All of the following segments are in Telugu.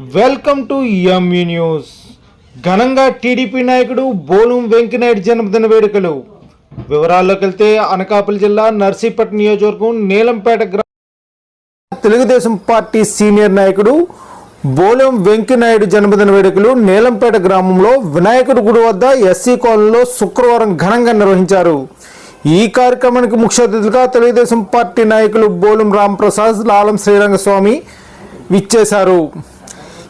వెల్కమ్ టు ఎంఈ న్యూస్ ఘనంగా టీడీపీ నాయకుడు బోలం వెంకనాయుడు జన్మదిన వేడుకలు. వివరాల్లోకి వెళ్తే అనకాపల్లి జిల్లా నర్సీపట్నం నియోజకవర్గం నీలంపేట గ్రామ తెలుగుదేశం పార్టీ సీనియర్ నాయకుడు బోలెం వెంకనాయుడు జన్మదిన వేడుకలు నీలంపేట గ్రామంలో వినాయకుడి గుడి వద్ద ఎస్సీ కాలనీలో శుక్రవారం ఘనంగా నిర్వహించారు. ఈ కార్యక్రమానికి ముఖ్య అతిథులుగా తెలుగుదేశం పార్టీ నాయకులు బోలం రాంప్రసాద్ లాలం శ్రీరంగస్వామి విచ్చేశారు.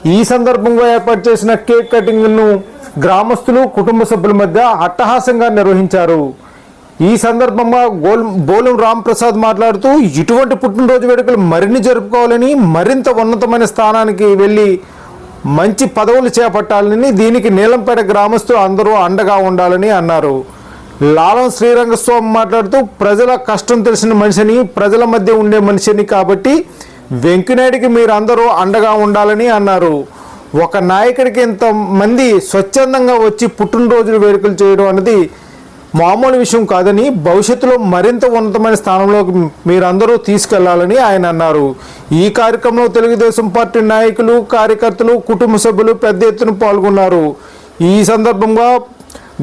ఈ సందర్భంగా ఏర్పాటు చేసిన కేక్ కటింగ్ను గ్రామస్తులు కుటుంబ సభ్యుల మధ్య అట్టహాసంగా నిర్వహించారు. ఈ సందర్భంగా గోల్ బోలం రాంప్రసాద్ మాట్లాడుతూ ఇటువంటి పుట్టినరోజు వేడుకలు మరిన్ని జరుపుకోవాలని మరింత ఉన్నతమైన స్థానానికి వెళ్ళి మంచి పదవులు చేపట్టాలని దీనికి నీలంపేట గ్రామస్తులు అందరూ అండగా ఉండాలని అన్నారు. లాలం శ్రీరంగస్వామి మాట్లాడుతూ ప్రజల కష్టం తెలిసిన మనిషిని ప్రజల మధ్య ఉండే మనిషిని కాబట్టి వెంకనాయుడికి మీరందరూ అండగా ఉండాలని అన్నారు. ఒక నాయకుడికి ఇంతమంది స్వచ్ఛందంగా వచ్చి పుట్టినరోజులు వేడుకలు చేయడం అనేది మామూలు విషయం కాదని భవిష్యత్తులో మరింత ఉన్నతమైన స్థానంలోకి మీరందరూ తీసుకెళ్ళాలని ఆయన అన్నారు. ఈ కార్యక్రమంలో తెలుగుదేశం పార్టీ నాయకులు కార్యకర్తలు కుటుంబ సభ్యులు పెద్ద ఎత్తున పాల్గొన్నారు. ఈ సందర్భంగా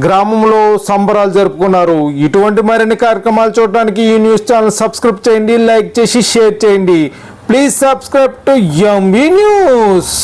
గ్రామంలో సంబరాలు జరుపుకున్నారు. ఇటువంటి మరిన్ని కార్యక్రమాలు చూడడానికి ఈ న్యూస్ ఛానల్ సబ్స్క్రైబ్ చేయండి లైక్ చేసి షేర్ చేయండి. Please subscribe to MV news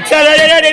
ఒకసారి రెడీ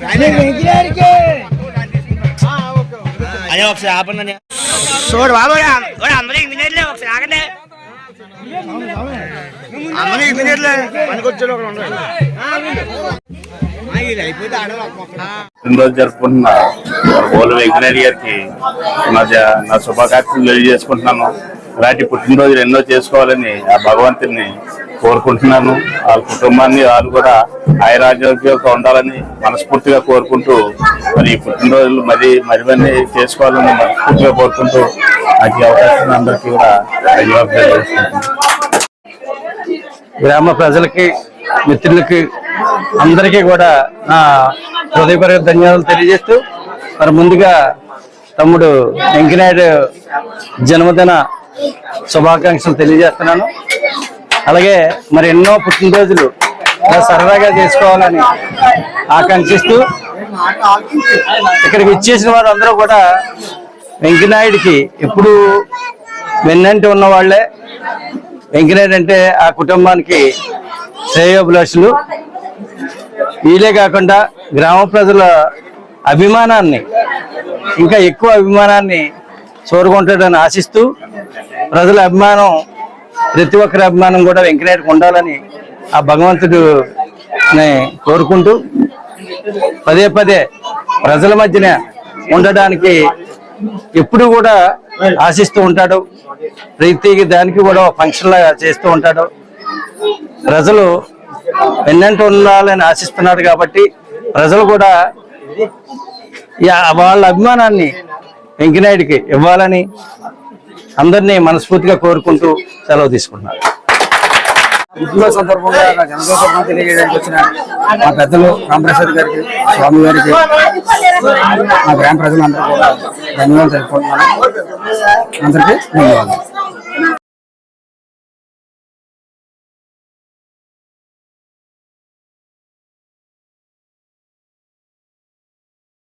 రెడీ రెడీ రెడీ వెనక్కి రామా చూడాలి అయ్యో ఒకసారి ఆపండి చూడు బాబు అందరూ ఇంజనీర్లే ఒకసారి ఆగండి అందరూ ఇంజనీర్లే పనికొచ్చాడు ఒకడు ఉండడు పుట్టినరోజు జరుపుకుంటున్న బోలు వెంకటరెడ్డి గారికి నా నా శుభాకాంక్షలు తెలియజేసుకుంటున్నాను. ఇలాంటి పుట్టినరోజులు ఎన్నో చేసుకోవాలని ఆ భగవంతుని కోరుకుంటున్నాను. వాళ్ళ కుటుంబాన్ని వాళ్ళు కూడా ఆయురారోగ్యంగా ఉండాలని మనస్ఫూర్తిగా కోరుకుంటూ మరి ఈ పుట్టినరోజులు మరి మరివన్నీ చేసుకోవాలని మనస్ఫూర్తిగా కోరుకుంటూ నాకు ఈ అవకాశం అందరికీ కూడా ధన్యవాదాలు గ్రామ ప్రజలకి మిత్రులకి అందరికీ కూడా నా హృదయపూర్వక ధన్యవాదాలు తెలియజేస్తూ మరి ముందుగా తమ్ముడు వెంకనాయుడు జన్మదిన శుభాకాంక్షలు తెలియజేస్తున్నాను. అలాగే మరి ఎన్నో పుట్టినరోజులు సరదాగా చేసుకోవాలని ఆకాంక్షిస్తూ ఇక్కడికి ఇచ్చేసిన వారు అందరూ కూడా వెంకనాయుడికి ఎప్పుడు వెన్నంటి ఉన్న వాళ్ళే వెంకనాయుడు అంటే ఆ కుటుంబానికి శ్రేయోభిలాషులు. వీలే కాకుండా గ్రామ ప్రజల అభిమానాన్ని ఇంకా ఎక్కువ అభిమానాన్ని చూరుకుంటాడని ఆశిస్తూ ప్రజల అభిమానం ప్రతి ఒక్కరి అభిమానం కూడా వెంకనాయుడికి ఉండాలని ఆ భగవంతుడు కోరుకుంటూ పదే పదే ప్రజల మధ్యన ఉండడానికి ఎప్పుడు కూడా ఆశిస్తూ ఉంటాడు. ప్రతి దానికి కూడా ఫంక్షన్లా చేస్తూ ఉంటాడు. ప్రజలు వెన్నంటూ ఉండాలని ఆశిస్తున్నారు కాబట్టి ప్రజలు కూడా వాళ్ళ అభిమానాన్ని వెంకనాయుడికి ఇవ్వాలని అందరినీ మనస్ఫూర్తిగా కోరుకుంటూ సెలవు తీసుకుంటున్నారు పుట్టినరోజు సందర్భంగా నా జన్మదిన తెలియజేయడానికి వచ్చిన మా పెద్దలు రామప్రసాద్ గారికి స్వామి గారికి మా గ్రామ ప్రజలందరూ కూడా ధన్యవాదాలు తెలుపుకుంటున్నాను. అందరికీ ధన్యవాదాలు.